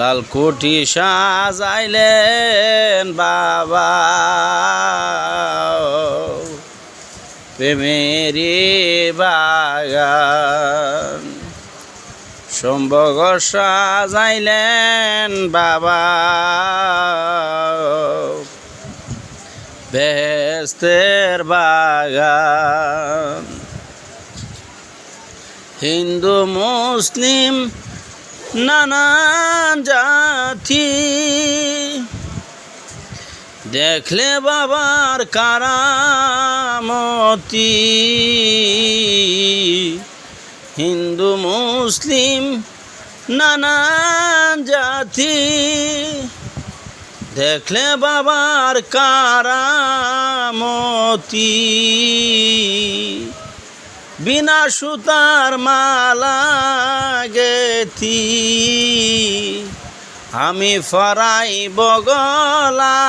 লাল কোটি সাজাইলেন বাবা প্রেমেরি বাগান। সম্ভব সাজাইলেন বাবা বেহেস্তের বাগান। হিন্দু মুসলিম নানান জাতি। দেখলে বাবার কারামতি। হিন্দু, মুসলিম, নানান জাতি। দেখলে বাবার কারামতি। বিনা সুতার মালা গেথি আমি ফরাই বগলা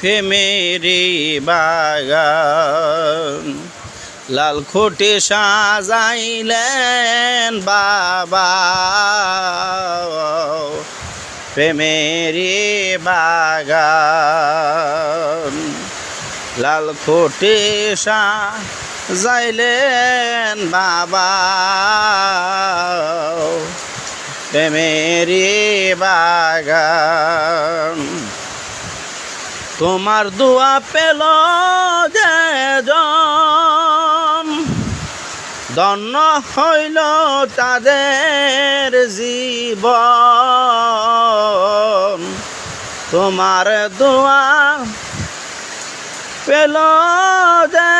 ফেমেরি বাগান। লাল খুঁটি সাজাইলেন বাবা। প্রেমেরি বাগান। লাল খুঁটি যাইলেন বাবা। প্রেমেরি বাগান। তোমার দোয়া পেল যে দন্ন হইল তাদের জীবন। তোমার দোয়া পেল যে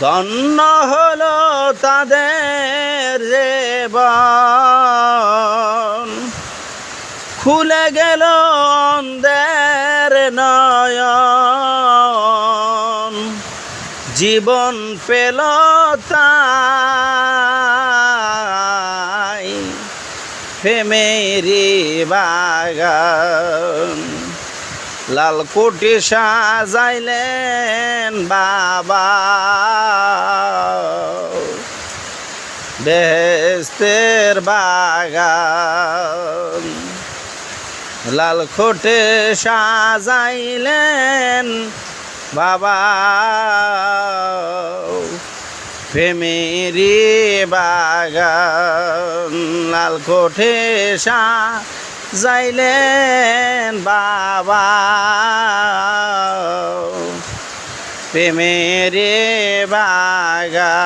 দন্ন হলো তাদের জীবন খুলে গেল অন্ধের নয়ন। জীবন পেল তাই ফেমেরি বাগান। লাল কোটি সাজাইলেন বাবা। বেহেস্তের বাগান। লাল কোটে সাজাইলেন বাবা। প্রেমেরি বাগান, লাল কোঠে সা যাইলেন বাবা। প্রেমের বাগা